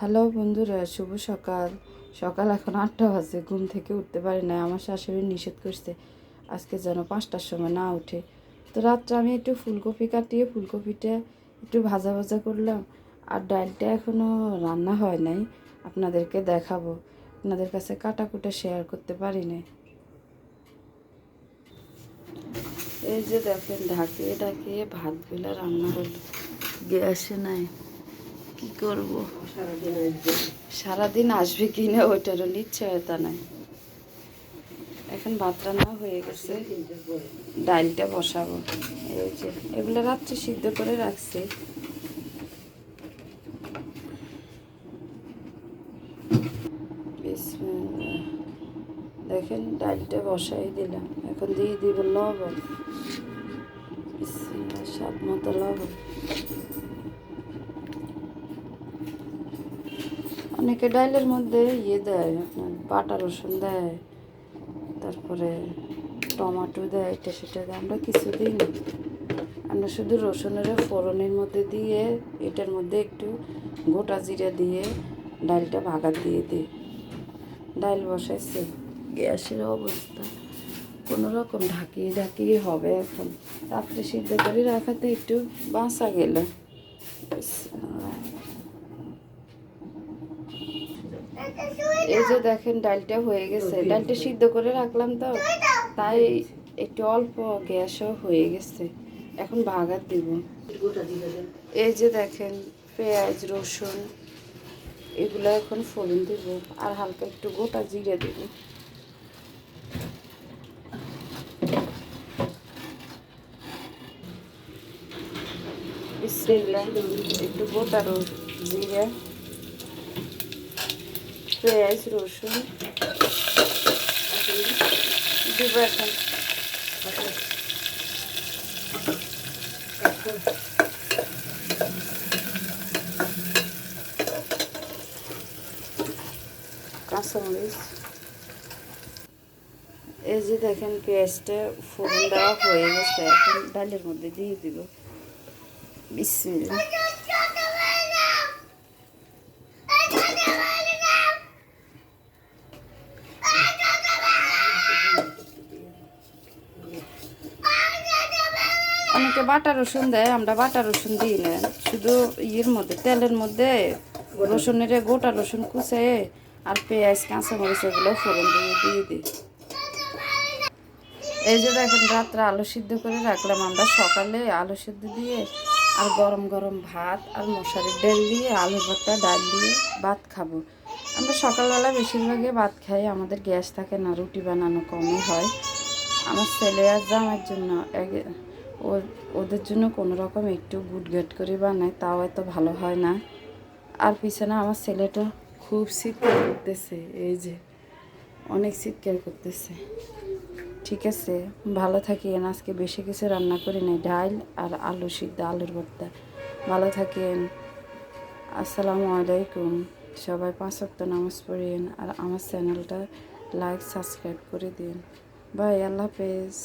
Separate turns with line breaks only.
Hello বন্ধুরা, শুভ সকাল। সকাল এখন আটটা বাজে, ঘুম থেকে উঠতে পারি না আমার শাশুড়ি নিষেধ করছে আজকে যেন পাঁচটার সময় না উঠে। তো রাত্রে আমি একটু ফুলকপি কাটিয়ে, ফুলকপিটা একটু ভাজা ভাজা করলাম আর ডালটা এখনও রান্না হয় নাই, আপনাদেরকে দেখাবো। আপনাদের কাছে কাটাকুটা শেয়ার করতে পারি নাই। এই যে দেখেন ঢাকিয়ে ঢাকিয়ে ভাতগুলো রান্না হলো, গ্যাসে নাই। কি করব? সারাদিন আসবে কি না ওইটারও নিশ্চয়তা নাই। এখন ভাত রান্না হয়ে গেছে। ডালটা বসাবো। এই যে এগুলো রাত্রে সিদ্ধ করে রাখছি। দেখেন ডালটা বসাই দিলাম। এখন দিয়ে দিব লবণ। স্বাদ মতো লবণ। অনেকে ডাইলের মধ্যে ইয়ে দেয়, আপনার বাটা রসুন দেয়, তারপরে টমাটো দেয়, এটা সেটা দেয়, আমরা কিছু দিই না। আমরা শুধু রসুনের ফোড়নের মধ্যে দিয়ে, এটার মধ্যে একটু গোটা জিরা দিয়ে ডালটা ভাগা দিয়ে দিই। ডাল বসাইছে, গ্যাসের অবস্থা কোনো রকম ঢাকিয়ে ঢাকিয়ে হবে এখন। রাত্রে সিদ্ধ করে রাখাতে একটু বাঁচা গেল। এই যে দেখেন, ডালটা হয়ে গেছে। ডালটা সিদ্ধ করে রাখলাম তো, তাই একটু অল্প গ্যাসও হয়ে গেছে। এখন ভাগার দিব। এই যে দেখেন, পেঁয়াজ, রসুন, এগুলো এখন ফোড়ন দিব আর হালকা একটু গোটা জিরে দেব। একটু গোটা জিরে। পেঁয়াজ, রসুন। দিব এখন। কাঁচামরিচ। এই যে দেখেন পেঁয়াজটা ফোড়ন দেওয়া হয়ে গেছে, এখন ডালের মধ্যে দিয়ে দিব। বিসমিল্লাহ। অনেকে বাটা রসুন দেয়, আমরা বাটা রসুন দিই না। শুধু ইয়ের মধ্যে, তেলের মধ্যে রসুনের গোটা রসুন কুচে আর পেঁয়াজ, কাঁচামরিচ এগুলো ফোড়ন দিয়ে দিয়ে দিই। এই যে দেখেন, রাত্রে আলু সিদ্ধ করে রাখলাম আমরা। সকালে আলু সিদ্ধ দিয়ে আর গরম গরম ভাত আর মশারির ডাল দিয়ে, আলু ভর্তা, ডাল দিয়ে ভাত খাব। আমরা সকালবেলা বেশিরভাগই ভাত খাই, আমাদের গ্যাস থাকে না, রুটি বানানো কমই হয়। আমার ছেলে আর জামার জন্য ওদের জন্য কোনো রকম একটু গুটগাট করে বানাই তাও এত ভালো হয় না। আর পিছনে আমার ছেলেটা খুব চিৎকার করতেছে, এই যে অনেক চিৎকার করতেছে। ঠিক আছে, ভালো থাকেন, আজকে বেশি কিছু রান্না করি নাই, ডাল আর আলু সিদ্ধ, আলুর ভর্তা। ভালো থাকেন, আসসালামু আলাইকুম। সবাই পাঁচ ওয়াক্ত নামাজ পড়েন আর আমার চ্যানেলটা লাইক, সাবস্ক্রাইব করে দিন। বাই, আল্লাহ হাফেজ।